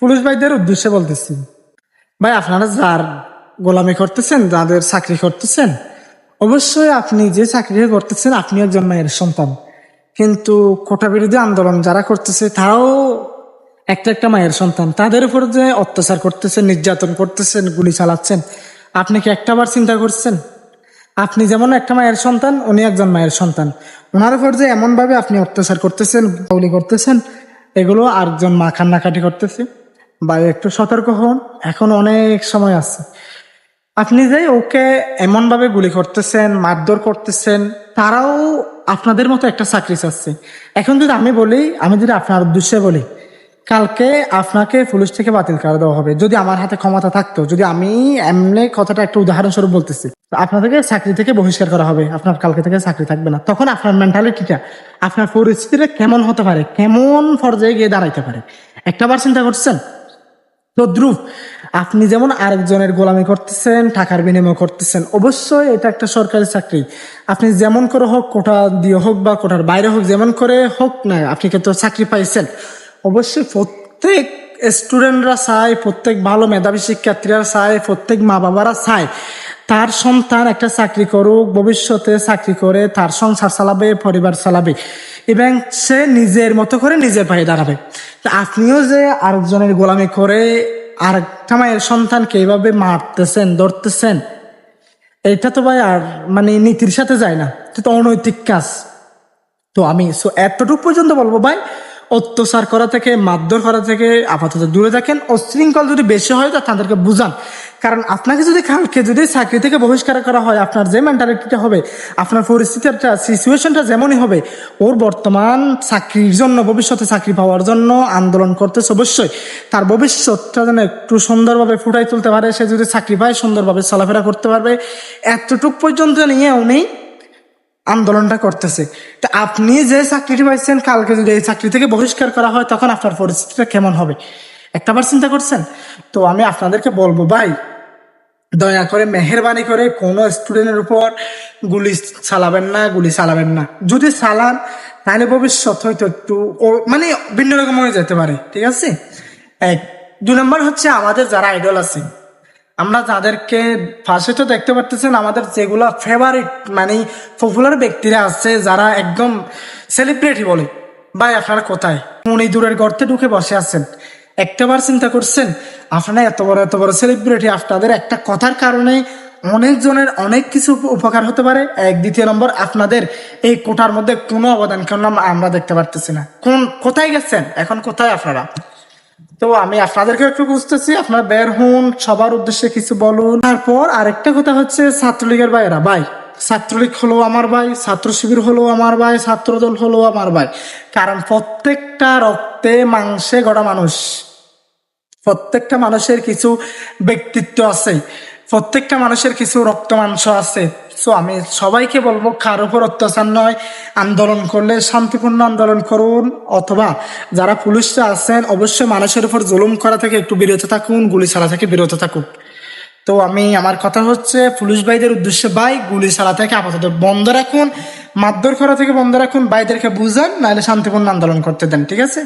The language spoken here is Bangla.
পুলিশ ভাইদের উদ্দেশ্যে বলতেছি। ভাই, আপনারা যার গোলামি করতেছেন, যাদের চাকরি করতেছেন, অবশ্যই আপনি যে চাকরি করতেছেন আপনি একজন মায়ের সন্তান। কিন্তু কোটা বিরোধী আন্দোলন যারা করতেছে তারাও একটা একটা মায়ের সন্তান। তাদের উপর যে অত্যাচার করতেছেন, নির্যাতন করতেছেন, গুলি চালাচ্ছেন, আপনি কি একটাবার চিন্তা করছেন? আপনি যেমন একটা মায়ের সন্তান, উনি একজন মায়ের সন্তান। ওনার উপর যে এমনভাবে আপনি অত্যাচার করতেছেন গুলি করতেছেন, এগুলো আরেকজন মা কান্নাকাটি করতেছে। বা একটু সতর্ক হন, এখন অনেক সময় আছে। আপনি যে ওকে এমন ভাবে গুলি করতেছেন, মারধর করতেছেন, তারাও আপনাদের মতো একটা চাকরি চাচ্ছে এখন যদি আমি বলি, আমি যদি আপনার উদ্দেশ্যে বলি, কালকে আপনাকে পুলিশ থেকে বাতিল করে দেওয়া হবে, যদি আমার হাতে ক্ষমতা থাকতো, যদি আমি এমনি কথাটা একটা উদাহরণস্বরূপ বলতেছি আপনাদেরকে চাকরি থেকে বহিষ্কার করা হবে, আপনার কালকে থেকে চাকরি থাকবে না। তখন আপনার মেন্টালিটিটা আপনার পরিস্থিতিটা কেমন হতে পারে, কেমন পর্যায়ে গিয়ে দাঁড়াইতে পারে? একটাবার চিন্তা করছেন? তদ্রুপ, আপনি যেমন আরেকজনের গোলামি করতেছেন, টাকার বিনিময় করতেছেন, অবশ্যই এটা একটা সরকারি চাকরি। আপনি যেমন করে হোক, কোটা দিয়ে হোক বা কোটার বাইরে হোক, যেমন করে হোক না আপনি কিন্তু চাকরি পাইছেন। অবশ্যই প্রত্যেক স্টুডেন্টরা চায়, প্রত্যেক ভালো মেধাবী শিক্ষার্থীরা চায়, প্রত্যেক মা বাবারা চায়। তার সন্তান একটা চাকরি করুক, ভবিষ্যতে চাকরি করে, তার সংসার চালাবে, পরিবার চালাবে, এবং সে নিজের মতো করে নিজের পায়ে দাঁড়াবে। তা আপনিও যে আরেকজনের গোলামি করে আরেকটা মায়ের সন্তানকে এইভাবে মারতেছেন, ধরতেছেন, এটা তো ভাই আর মানে নীতির সাথে যায় না। তো অনৈতিক কাজ। তো আমি সো এতটুকু পর্যন্ত বলব ভাই, অত্যাচার করা থেকে, মারধর করা থেকে আপাতত দূরে থাকেন। অশৃঙ্খল যদি বেশি হয়, তা তাদেরকে বুঝান। কারণ আপনাকে যদি কালকে যদি চাকরি থেকে বহিষ্কার করা হয়, আপনার যে মেন্টালিটিটা হবে, আপনার পরিস্থিতিটা সিচুয়েশনটা যেমনই হবে, ওর বর্তমান চাকরির জন্য, ভবিষ্যতে চাকরি পাওয়ার জন্য আন্দোলন করতেছে অবশ্যই। তার ভবিষ্যৎটা যেন একটু সুন্দরভাবে ফুটাই তুলতে পারে, সে যদি চাকরি পায়, সুন্দরভাবে চলাফেরা করতে পারবে। এতটুক পর্যন্ত নিয়ে উনি আন্দোলনটা করতেছে। তা আপনি যে চাকরিটি পাইছেন, কালকে যদি এই চাকরি থেকে বহিষ্কার করা হয়, তখন আপনার পরিস্থিতিটা কেমন হবে? একটাবার চিন্তা করছেন? তো আমি আপনাদেরকে বলব, ভাই দয়া করে মেহরবানি করে কোনো স্টুডেন্টের উপর গুলি চালাবেন না, গুলি চালাবেন না। যদি চালান, তাহলে ভবিষ্যৎ হয়তো একটু মানে ভিন্ন রকম হয়ে যেতে পারে, ঠিক আছে? এক। দু নম্বর হচ্ছে আমাদের যারা আইডল আছে, আমরা যাদেরকে ফার্স্টে তো দেখতে পারতেছেন, আমাদের যেগুলা ফেভারিট মানে পপুলার ব্যক্তিরা আছে, যারা একদম সেলিব্রিটি বলে। ভাই, আপনারা কোথায়? উনি দূরের গর্তে ঢুকে বসে আছেন। একটাবার চিন্তা করছেন, আপনারা এত বড় এত বড় সেলিব্রিটি আপনাদের একটা কথার কারণে অনেকজনের অনেক কিছু উপকার হতে পারে। এক, দ্বিতীয় নম্বর, আপনাদের এই কোটার মধ্যে কোনো অবদান, কেন আমরা দেখতে পারতেছি না। কোন, কোথায় গেছেন? এখন কোথায় আপনারা? তো আমি আপনাদেরকে একটু বুঝতেছি, আপনারা বের হন, সবার উদ্দেশ্যে কিছু বলুন। তারপর আরেকটা কথা হচ্ছে, ছাত্রলীগের ভাইয়েরা, ভাই, ছাত্রলীগ হলো আমার ভাই, ছাত্র শিবির হলো আমার ভাই, ছাত্রদল হলো আমার ভাই। কারণ প্রত্যেকটা রক্তে, মাংসে গড়া মানুষ। প্রত্যেকটা মানুষের কিছু ব্যক্তিত্ব আছে, প্রত্যেকটা মানুষের কিছু রক্ত মাংস আছে। সো আমি সবাইকে বলব, কার উপর অত্যাচার নয়, আন্দোলন করলে শান্তিপূর্ণ আন্দোলন করুন, অথবা যারা পুলিশরা আছেন, অবশ্যই মানুষের উপর জুলুম করা থেকে একটু বিরত থাকুন গুলি ছাড়া থেকে বিরত থাকুন তো আমি, আমার কথা হচ্ছে, পুলিশ ভাইদের উদ্দেশ্যে ভাই গুলি ছাড়া থেকে আপাতত বন্ধ রাখুন, মারধর করা থেকে বন্ধ রাখুন, ভাইদেরকে বুঝান, নাহলে শান্তিপূর্ণ আন্দোলন করতে দেন, ঠিক আছে?